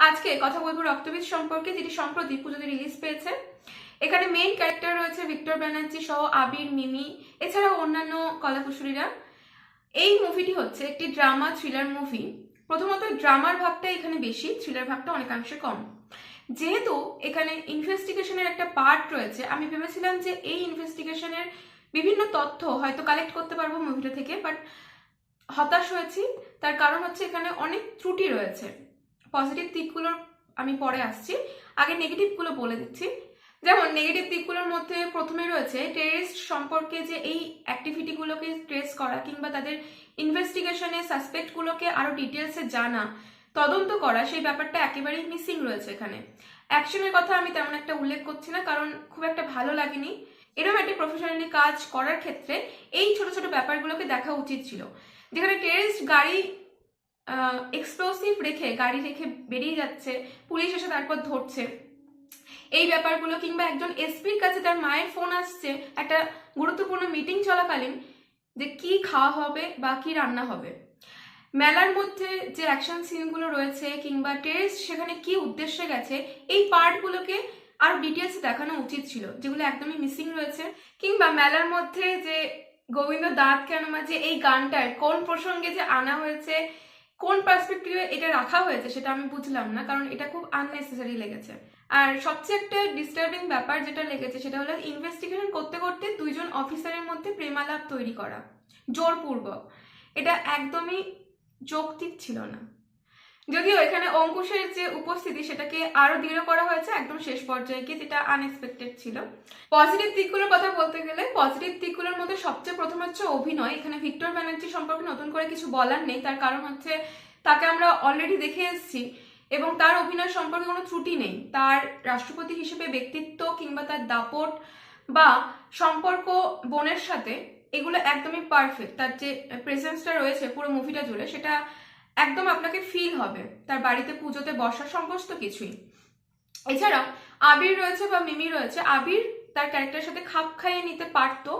আজকে কথা বলব রক্তবীজ সম্পর্কে যেটি সম্প্রতি পুজোতে রিলিজ পেয়েছে এখানে মেইন ক্যারেক্টার রয়েছে ভিক্টর ব্যানার্জি সহ আবির, মিমি, এছাড়াও অন্যান্য কলাকুশলীরা। এই মুভিটি হচ্ছে একটি ড্রামা থ্রিলার মুভি প্রথমত ড্রামার ভাগটা এখানে বেশি থ্রিলার ভাবটা অনেকাংশে কম। যেহেতু এখানে ইনভেস্টিগেশনের একটা পার্ট রয়েছে, আমি ভেবেছিলাম যে এই ইনভেস্টিগেশনের বিভিন্ন তথ্য হয়তো কালেক্ট করতে পারব মুভিটা থেকে বাট হতাশ হয়েছি। তার কারণ হচ্ছে এখানে অনেক ত্রুটি রয়েছে। পজিটিভ দিকগুলোর আমি পরে আসছি। আগে নেগেটিভগুলো বলে দিচ্ছি। যেমন নেগেটিভ দিকগুলোর মধ্যে প্রথমে রয়েছে টেরিস্ট সম্পর্কে যে এই অ্যাক্টিভিটিগুলোকে ট্রেস করা কিংবা তাদের ইনভেস্টিগেশনে সাসপেক্টগুলোকে আরও ডিটেলসে জানা, তদন্ত করা, সেই ব্যাপারটা একেবারেই মিসিং রয়েছে এখানে। অ্যাকশনের কথা আমি তেমন একটা উল্লেখ করছি না, কারণ খুব একটা ভালো লাগেনি। এরকম একটা প্রফেশনালি কাজ করার ক্ষেত্রে এই ছোট ছোট ব্যাপারগুলোকে দেখা উচিত ছিল। যেখানে টেরিস্ট গাড়ি এক্সপ্লোসিভ রেখে, গাড়ি রেখে বেরিয়ে যাচ্ছে, পুলিশ এসে তারপর ধরছে। এই ব্যাপারগুলো কিংবা একজন এসপির কাছে তার মায়ের ফোন আসছে, একটা গুরুত্বপূর্ণ মিটিং চলাকালীন, যে কি খাওয়া হবে বা কি রান্না হবে। মেলার মধ্যে যে অ্যাকশন সিনগুলো রয়েছে কিংবা টেরিস্ট সেখানে কি উদ্দেশ্যে গেছে, এই পার্টগুলোকে আরও ডিটেলসে দেখানো উচিত ছিল, যেগুলো একদমই মিসিং রয়েছে। কিংবা মেলার মধ্যে যে গোবিন্দ দাঁত কেন মাঝে এই গানটার কোন প্রসঙ্গে যে আনা হয়েছে কোন পার্সপেক্টিভে এটা রাখা হয়েছে সেটা আমি বুঝলাম না, কারণ এটা খুব আননেসেসারি লেগেছে। আর সবচেয়ে একটা ডিস্টার্বিং ব্যাপার যেটা লেগেছে সেটা হলো ইনভেস্টিগেশন করতে করতে দুইজন অফিসারের মধ্যে প্রেমালাপ তৈরি করা। জোরপূর্বক। এটা একদমই যৌক্তিক ছিল না। যদিও এখানে অঙ্কুশের যে উপস্থিতি সেটাকে আরও দৃঢ় করা হয়েছে একদম শেষ পর্যায়ে গিয়ে, যেটা আনএক্সপেক্টেড ছিল। পজিটিভ দিকগুলোর কথা বলতে গেলে পজিটিভ দিকগুলোর মধ্যে সবচেয়ে প্রথম হচ্ছে অভিনয়। এখানে ভিক্টর ব্যানার্জি সম্পর্কে নতুন করে কিছু বলার নেই, তার কারণ হচ্ছে তাকে আমরা অলরেডি দেখে এসেছি এবং তার অভিনয় সম্পর্কে কোনো ত্রুটি নেই। তার রাষ্ট্রপতি হিসেবে ব্যক্তিত্ব কিংবা তার দাপট বা সম্পর্ক, বোনের সাথে এগুলো একদমই পারফেক্ট তার যে প্রেজেন্সটা রয়েছে, পুরো মুভিটা জুড়ে, সেটা একদম আপনাকে ফিল হবে। তার বাড়িতে পুজোতে বসা সমস্ত কিছুই। এছাড়াও আবির রয়েছে বা মিমি রয়েছে, আবির তার ক্যারেক্টারের সাথে খাপ খাইয়ে নিতে পারতো,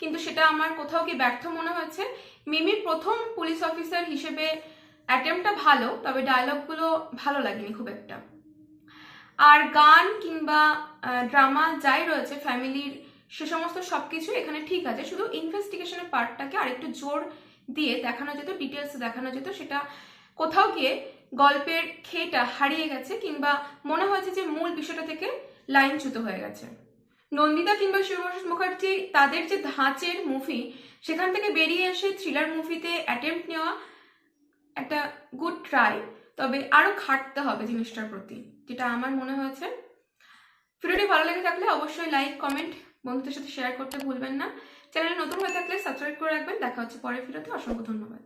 কিন্তু সেটা আমার কোথাও কি ব্যর্থ মনে হয়েছে? মিমি প্রথম পুলিশ অফিসার হিসেবে অ্যাটেম্পটা ভালো, তবে ডায়লগগুলো ভালো লাগেনি খুব একটা। আর গান কিংবা ড্রামা যাই রয়েছে ফ্যামিলির সে সমস্ত সব সবকিছু এখানে ঠিক আছে, শুধু ইনভেস্টিগেশনের পার্টটাকে আরেকটু জোর দিয়ে দেখানো যেত ডিটেলসে দেখানো যেত, সেটা কোথাও গিয়ে গল্পের খেটা হারিয়ে গেছে কিংবা মনে হয়েছে যে মূল বিষয়টা থেকে লাইনচ্যুত হয়ে গেছে। নন্দিতা কিংবা শিবপ্রসাদ মুখার্জি তাদের যে ধাঁচের মুভি সেখান থেকে বেরিয়ে এসে থ্রিলার মুভিতে অ্যাটেম্প নেওয়া একটা গুড ট্রাই তবে আরও খাটতে হবে জিনিসটার প্রতি, যেটা আমার মনে হয়েছে। ভিডিওটি ভালো লেগে থাকলে অবশ্যই লাইক কমেন্ট বন্ধুদের সাথে শেয়ার করতে ভুলবেন না। চ্যানেলে নতুন হয়ে থাকলে সাবস্ক্রাইব করে রাখবেন। দেখা হচ্ছে পরে ফিরতে অসংখ্য ধন্যবাদ।